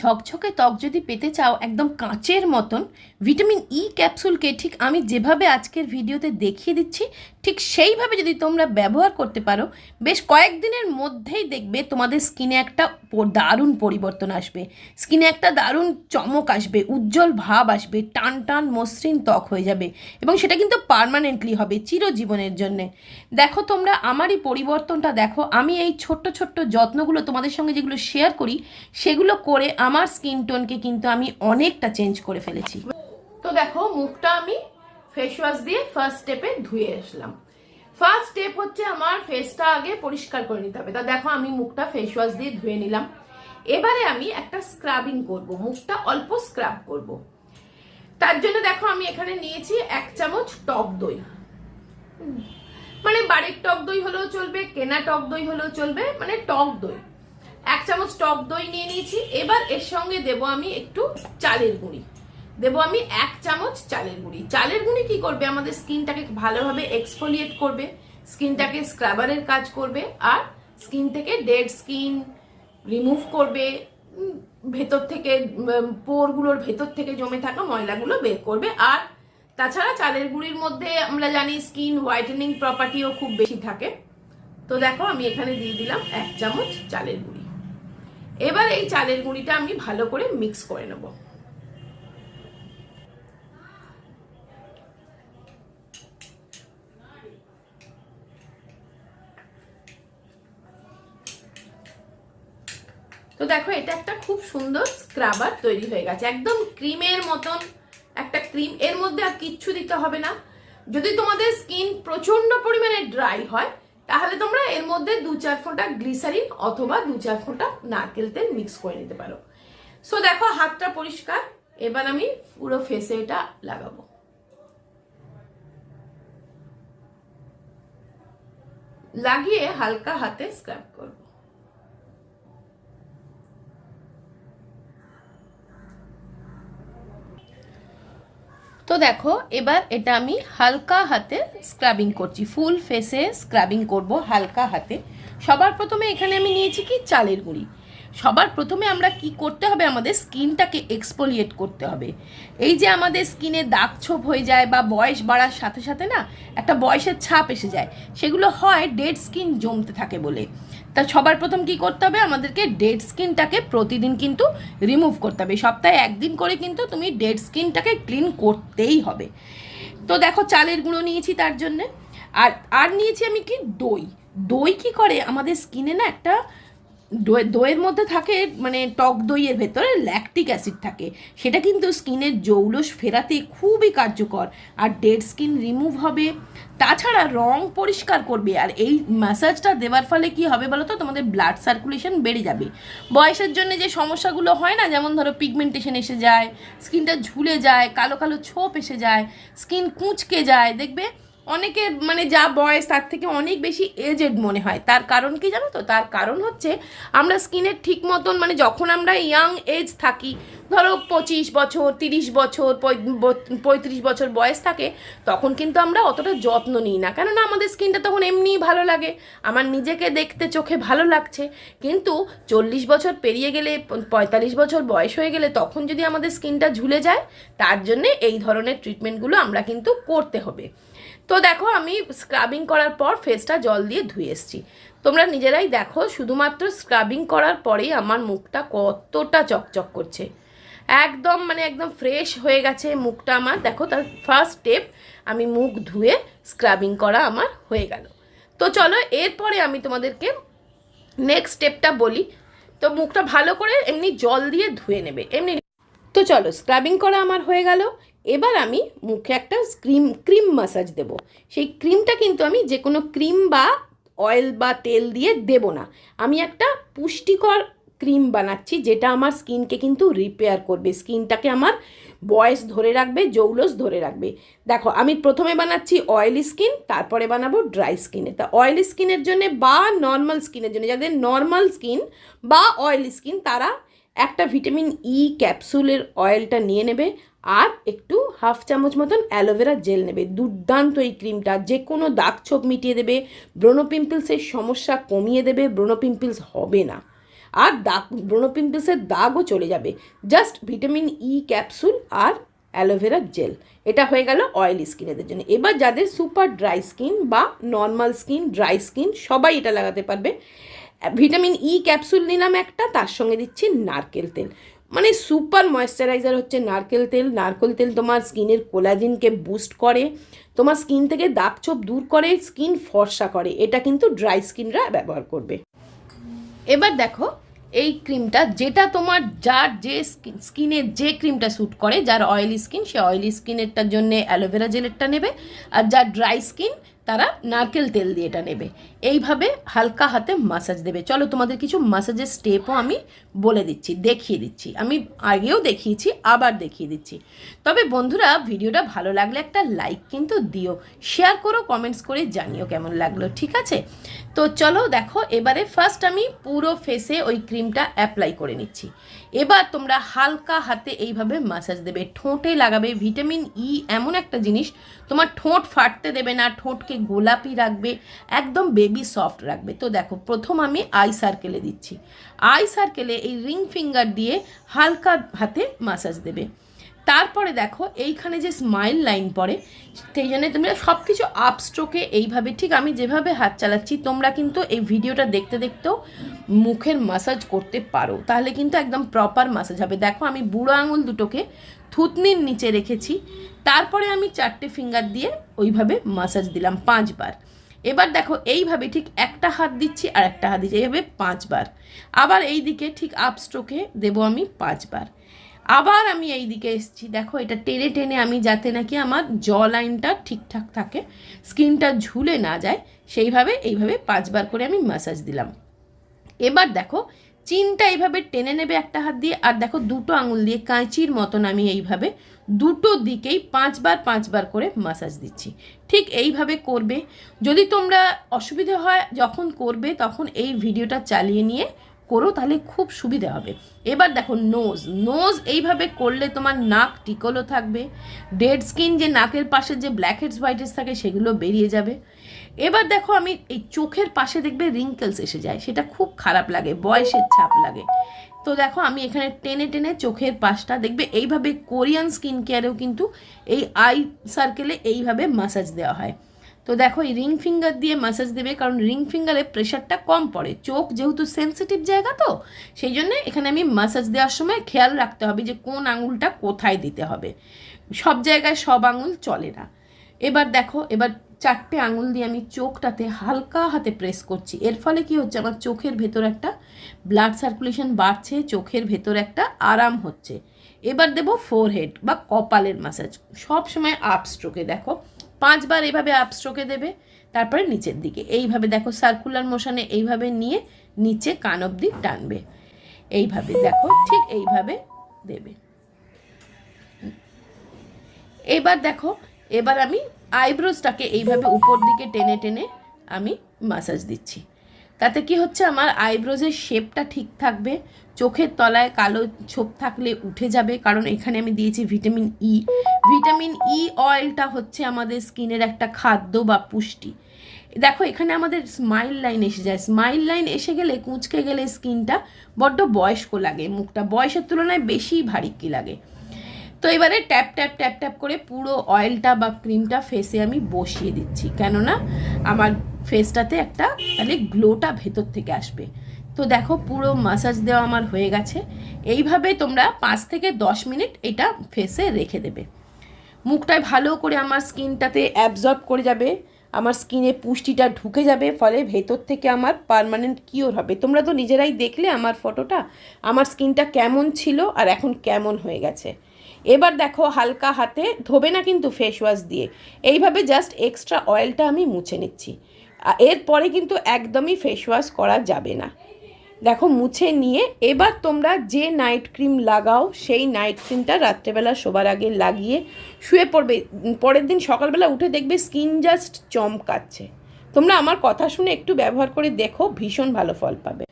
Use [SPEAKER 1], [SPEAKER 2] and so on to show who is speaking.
[SPEAKER 1] ঝকঝকে ত্বক যদি পেতে চাও একদম কাঁচের মতন, ভিটামিন ই ক্যাপসুলকে ঠিক আমি যেভাবে আজকের ভিডিওতে দেখিয়ে দিচ্ছি, ঠিক সেইভাবে যদি তোমরা ব্যবহার করতে পারো, বেশ কয়েকদিনের মধ্যেই দেখবে তোমাদের স্কিনে একটা দারুণ পরিবর্তন আসবে। স্কিনে একটা দারুণ চমক আসবে, উজ্জ্বল ভাব আসবে, টান টান মসৃণ ত্বক হয়ে যাবে এবং সেটা কিন্তু পার্মানেন্টলি হবে চিরজীবনের জন্যে। দেখো তোমরা আমারই পরিবর্তনটা দেখো, আমি এই ছোট্ট ছোট্ট যত্নগুলো তোমাদের সঙ্গে যেগুলো শেয়ার করি, সেগুলো করে আমার স্কিন টোনকে কিন্তু আমি অনেকটা চেঞ্জ করে ফেলেছি। তো দেখো, মুখটা আমি ফেস ওয়াশ দিয়ে ফার্স্ট স্টেপে ধুয়ে আসলাম। ফার্স্ট স্টেপ হচ্ছে আমার ফেসটা আগে পরিষ্কার করে নিতে হবে। তা দেখো, আমি মুখটা ফেস ওয়াশ দিয়ে ধুয়ে নিলাম। এবারে আমি একটা স্ক্রাবিং করব, মুখটা অল্প স্ক্রাব করব। তার জন্য দেখো, আমি এখানে নিয়েছি এক চামচ টক দই। মানে বাড়ির টক দই হলেও চলবে, কেনা টক দই হলেও চলবে মানে টক দই। এক চামচ টক দই নিয়ে নিয়েছি। এবার এর সঙ্গে দেব আমি একটু চালের গুঁড়ি। দেব আমি এক চামচ চালের গুঁড়ি। চালের গুঁড়ি কি করবে? আমাদের স্কিনটাকে ভালোভাবে এক্সফোলিয়েট করবে, স্কিনটাকে স্ক্রাবারের কাজ করবে, আর স্কিন থেকে ডেড স্কিন রিমুভ করবে ভেতর থেকে পোরগুলোর ভেতর থেকে জমে থাকা ময়লাগুলো বের করবে। আর তাছাড়া চালের গুঁড়ির মধ্যে আমরা জানি স্কিন হোয়াইটেনিং প্রপার্টিও খুব বেশি থাকে। তো দেখো আমি এখানে দিয়ে দিলাম এক চামচ চালের গুঁড়ি। এবার এই চালের গুঁড়িটা আমি ভালো করে মিক্স করে নেব। তো দেখো, এটা একটা খুব সুন্দর স্ক্রাবার তৈরি হয়ে গেছে। একদম ক্রিমের মতন, একটা ক্রিম। এর মধ্যে আর কিচ্ছু দিতে হবে না। যদি তোমাদের স্কিন প্রচণ্ড পরিমাণে ড্রাই হয় তাহলে তোমরা এর মধ্যে দু চার ফোঁটা গ্লিসারিন অথবা দু চার ফোঁটা নারকেল তেল মিক্স করে নিতে পারো। সো দেখো, হাতটা পরিষ্কার। এবার আমি পুরো ফেসে এটা লাগাবো। লাগিয়ে হালকা হাতে স্ক্রাব করব। দেখো, এবার এটা আমি হালকা হাতে স্ক্রাবিং করছি। ফুল ফেসে স্ক্রাবিং করব হালকা হাতে। সবার প্রথমে এখানে আমি নিয়েছি কি? চালের গুঁড়ি। সবার প্রথমে আমরা কি করতে হবে? আমাদের স্কিনটাকে এক্সপোলিয়েট করতে হবে। এই যে আমাদের স্কিনে দাগ ছোপ হয়ে যায় বা বয়স বাড়ার সাথে সাথে না একটা বয়সের ছাপ এসে যায়, সেগুলো হয় ডেড স্কিন জমতে থাকে বলে। তা সবার প্রথম কি করতে হবে? আমাদেরকে ডেড স্কিনটাকে প্রতিদিন কিন্তু রিমুভ করতে হবে। সপ্তাহে একদিন করে কিন্তু তুমি ডেড স্কিনটাকে ক্লিন করতেই হবে। তো দেখো চালের গুঁড়ো নিয়েছি তার জন্যে। আর আর নিয়েছি আমি কি? দই। দই কি করে? আমাদের স্কিনে না একটা দইয়ের মধ্যে থাকে মানে টক দইয়ের ভেতরে ল্যাকটিক অ্যাসিড থাকে। সেটা কিন্তু স্কিনের জৌলস ফেরাতে খুবই কার্যকর আর ডেড স্কিন রিমুভ হবে। তাছাড়া রং পরিষ্কার করবে আর এই ম্যাসাজটা দেওয়ার ফলে কি হবে বলো তো তোমাদের ব্লাড সার্কুলেশন বেড়ে যাবে। বয়সের জন্য যে সমস্যাগুলো হয় না, যেমন ধরো পিগমেন্টেশন এসে যায় স্কিনটা ঝুলে যায়, কালো কালো ছোপ এসে যায় স্কিন কুঁচকে যায়, দেখবে? অনেকে মানে যা বয়স তার থেকে অনেক বেশি এজেড মনে হয়। তার কারণ কি জানো তো? তার কারণ হচ্ছে আমরা স্কিনের ঠিক মতন মানে যখন আমরা ইয়াং এজ থাকি, ধরো পঁচিশ বছর, তিরিশ বছর, পঁয়- পঁয়ত্রিশ বছর বয়স থাকে, তখন কিন্তু আমরা অতটা যত্ন নিই না। কেননা আমাদের স্কিনটা তখন এমনিই ভালো লাগে। আমার নিজেকে দেখতে চোখে ভালো লাগছে। কিন্তু চল্লিশ বছর পেরিয়ে গেলে, পঁয়তাল্লিশ বছর বয়স হয়ে গেলে তখন যদি আমাদের স্কিনটা ঝুলে যায়, তার জন্যে এই ধরনের ট্রিটমেন্টগুলো আমরা কিন্তু করতে হবে। তো দেখো, আমি স্ক্রাবিং করার পর ফেসটা জল দিয়ে ধুয়ে এসেছি। তোমরা নিজেরাই দেখো, শুধুমাত্র স্ক্রাবিং করার পরেই আমার মুখটা কতটা চকচক করছে। একদম মানে একদম ফ্রেশ হয়ে গেছে মুখটা আমার। দেখো, তার ফার্স্ট স্টেপ আমি মুখ ধুয়ে স্ক্রাবিং করা আমার হয়ে গেল। তো চলো, এরপরে আমি তোমাদেরকে নেক্সট স্টেপটা বলি। তো মুখটা ভালো করে এমনি জল দিয়ে ধুয়ে নেবে। এমনি তো চলো স্ক্রাবিং করা আমার হয়ে গেল। এবার আমি মুখে একটা ক্রিম ক্রিম মাসাজ দেব। সেই ক্রিমটা কিন্তু আমি যে কোনো ক্রিম বা অয়েল বা তেল দিয়ে দেব না। আমি একটা পুষ্টিকর ক্রিম বানাচ্ছি যেটা আমার স্কিনকে কিন্তু রিপেয়ার করবে। স্কিনটাকে আমার বয়স ধরে রাখবে, জৌলস ধরে রাখবে। দেখো, আমি প্রথমে বানাচ্ছি অয়েলি স্কিন তারপরে বানাবো ড্রাই স্কিনে তা অয়েলি স্কিনের জন্য বা নর্মাল স্কিনের জন্য, যাদের নর্মাল স্কিন বা অয়েলি স্কিন তারা একটা ভিটামিন ই ক্যাপসুলের অয়েলটা নিয়ে নেবে আর একটু হাফ চামচ মতন অ্যালোভেরা জেল নেবে। দুর্দান্ত এই ক্রিমটা যে কোনো দাগ ছোপ মিটিয়ে দেবে ব্রোনো পিম্পলসের সমস্যা কমিয়ে দেবে ব্রোনো পিম্পলস হবে না। আর দাগ ব্রোনো পিম্পলসের দাগও চলে যাবে। জাস্ট ভিটামিন ই ক্যাপসুল আর অ্যালোভেরা জেল এটা হয়ে গেল অয়েলি স্কিনেদের জন্য। এবার যাদের সুপার ড্রাই স্কিন বা নর্মাল স্কিন ড্রাই স্কিন সবাই এটা লাগাতে পারবে। ভিটামিন ই ক্যাপসুল নিলাম একটা, তার সঙ্গে দিচ্ছি নারকেল তেল। মানে সুপার ময়েশ্চারাইজার হচ্ছে নারকেল তেল। নারকেল তেল তোমার স্কিনের কোলাজিনকে বুস্ট করে, তোমার স্কিন থেকে দাগ ছোপ দূর করে, স্কিন ফর্সা করে। এটা কিন্তু ড্রাই স্কিনরা ব্যবহার করবে। এবার দেখো, এই ক্রিমটা যেটা তোমার যার যে স্কিনে যে ক্রিমটা স্যুট করে, যার অয়েলি স্কিন সে অয়েলি স্কিনেরটার জন্য অ্যালোভেরা জেলেরটা নেবে। আর যার ড্রাই স্কিন তারা নারকেল তেল দিয়ে এটা নেবে। এইভাবে হালকা হাতে মাসাজ দেবে। চলো তোমাদের কিছু মাসাজের স্টেপও আমি বলে দিচ্ছি, দেখিয়ে দিচ্ছি। আমি আগেও দেখিয়েছি, আবার দেখিয়ে দিচ্ছি। তবে বন্ধুরা, ভিডিওটা ভালো লাগলে একটা লাইক কিন্তু দিও। শেয়ার করো কমেন্টস করে জানিও কেমন লাগল, ঠিক আছে? তো চলো দেখো, এবারে ফার্স্ট আমি পুরো ফেসে ওই ক্রিমটা অ্যাপ্লাই করে নিচ্ছি। এবার তোমরা হালকা হাতে এইভাবে মাসাজ দেবে। ঠোঁটে লাগাবে ভিটামিন ই এমন একটা জিনিস, তোমার ঠোঁট ফাটতে দেবে না, ঠোঁটকে গোলাপি রাখবে, একদম বেবি সফট রাখবে। তো দেখো, প্রথম আমি আই সার্কেলে দিচ্ছি। আই সার্কেলে এই রিং ফিঙ্গার দিয়ে হালকা হাতে মাসাজ দেবে। তারপরে দেখো, এইখানে যে স্মাইল লাইন পড়ে, সেই জন্য তোমরা সব কিছু আপ স্ট্রোকে এইভাবে, ঠিক আমি যেভাবে হাত চালাচ্ছি, তোমরা কিন্তু এই ভিডিওটা দেখতে দেখতেও মুখের মাসাজ করতে পারো, তাহলে কিন্তু একদম প্রপার মাসাজ হবে। দেখো আমি বুড়ো আঙুল দুটোকে থুতনির নিচে রেখেছি, তারপরে আমি চারটে ফিঙ্গার দিয়ে ওইভাবে মাসাজ দিলাম পাঁচবার। এবার দেখো এইভাবে ঠিক একটা হাত দিচ্ছি আর একটা হাত দিচ্ছি, এইভাবে পাঁচবার। আবার এই দিকে ঠিক আপ স্ট্রোকে দেবো আমি পাঁচবার। আবার আমি এই দিকে এসেছি, দেখো এটা টেনে টেনে আমি যাতে নাকি আমার জ লাইনটা ঠিকঠাক থাকে স্কিনটা ঝুলে না যায়, সেইভাবে, এইভাবে পাঁচবার করে আমি মাসাজ দিলাম। এবার দেখো, চিনটা এইভাবে টেনে নেবে একটা হাত দিয়ে, আর দেখো দুটো আঙুল দিয়ে কাঁচির মতন আমি এইভাবে দুটো দিকেই পাঁচবার পাঁচবার করে মাসাজ দিচ্ছি। ঠিক এইভাবে করবে। যদি তোমরা অসুবিধে হয়, যখন করবে তখন এই ভিডিওটা চালিয়ে নিয়ে করো, তাহলে খুব সুবিধা হবে। এবার দেখো নোজ নোজ এইভাবে করলে তোমার নাক টিকলও থাকবে ডেড স্কিন যে নাকের পাশে যে ব্ল্যাক হেডস হোয়াইট হেডস থাকে, সেগুলো বেরিয়ে যাবে। এবার দেখো আমি এই চোখের পাশে দেখবে রিঙ্কেলস এসে যায়, সেটা খুব খারাপ লাগে, বয়সের ছাপ লাগে। তো দেখো আমি এখানে টেনে টেনে চোখের পাশটা দেখবে, এইভাবে কোরিয়ান স্কিন কেয়ারেও কিন্তু এই আই সার্কেলে এইভাবে মাসাজ দেওয়া হয়। তো দেখো, এই রিং ফিঙ্গার দিয়ে মাসাজ দেবে, কারণ রিং ফিঙ্গারে প্রেশারটা কম পড়ে। চোখ যেহেতু সেন্সিটিভ জায়গা তো, সেই জন্য এখানে আমি মাসাজ দেওয়ার সময় খেয়াল রাখতে হবে যে কোন আঙুলটা কোথায় দিতে হবে। সব জায়গায় সব আঙুল চলে না। এবার দেখো, এবার চারটে আঙুল দিয়ে আমি চোখটাতে হালকা হাতে প্রেস করছি। এর ফলে কি হচ্ছে, আমার চোখের ভেতর একটা ব্লাড সার্কুলেশন বাড়ছে, চোখের ভেতর একটা আরাম হচ্ছে। এবার দেবো ফোরহেড বা কপালের মাসাজ সব সময় আপ স্ট্রোকে দেখো। পাঁচবার এইভাবে আপস্ট্রোকে দেবে, তারপরে নিচের দিকে। এইভাবে দেখো সার্কুলার মোশনে এইভাবে নিয়ে নিচে কান অবধি টানবে। এইভাবে দেখো, ঠিক এইভাবে দেবে। এবার দেখো, এবার আমি আইব্রোজটাকে এইভাবে উপর দিকে টেনে টেনে আমি মাসাজ দিচ্ছি। তাতে কি হচ্ছে? আমার আইব্রোজের শেপটা ঠিক থাকবে, চোখের তলায় কালো ছোপ থাকলে উঠে যাবে, কারণ এখানে আমি দিয়েছি ভিটামিন ই ভিটামিন ই অয়েলটা হচ্ছে আমাদের স্কিনের একটা খাদ্য বা পুষ্টি। দেখো, এখানে আমাদের স্মাইল লাইন এসে যায়। স্মাইল লাইন এসে গেলে, কুঁচকে গেলে স্কিনটা বড্ড বয়স্ক লাগে, মুখটা। বয়সের তুলনায় বেশি ভারী কি লাগে। তো এবারে ট্যাপ ট্যাপ ট্যাপ ট্যাপ করে পুরো অয়েলটা বা ক্রিমটা ফেসে আমি বসিয়ে দিচ্ছি। কেননা, আমার ফেসটাতে একটা তাহলে গ্লোটা ভেতর থেকে আসবে। তো দেখো পুরো মাসাজ দেওয়া আমার হয়ে গেছে। এইভাবে তোমরা পাঁচ থেকে দশ মিনিট এটা ফেসে রেখে দেবে। মুখটায় ভালো করে আমার স্কিনটাতে অ্যাবজর্ব করে যাবে। আমার স্কিনে পুষ্টিটা ঢুকে যাবে, ফলে ভেতর থেকে আমার পারমানেন্ট কিওর হবে। তোমরা তো নিজেরাই দেখলে আমার ফটোটা আমার স্কিনটা কেমন ছিল আর এখন কেমন হয়ে গেছে। এবার দেখো হালকা হাতে ধোবে না কিন্তু ফেস ওয়াশ দিয়ে। এইভাবে জাস্ট এক্সট্রা অয়েলটা আমি মুছে নিচ্ছি। এরপরে কিন্তু একদমই ফেস ওয়াশ করা যাবে না। দেখো, মুছে নিয়ে এবার তোমরা যে নাইট ক্রিম লাগাও, সেই নাইট ক্রিমটা রাত্রেবেলা শোবার আগে লাগিয়ে শুয়ে পড়বে। পরের দিন সকালবেলা উঠে দেখবে স্কিন জাস্ট চমকাচ্ছে। তোমরা আমার কথা শুনে একটু ব্যবহার করে দেখো, ভীষণ ভালো ফল পাবে।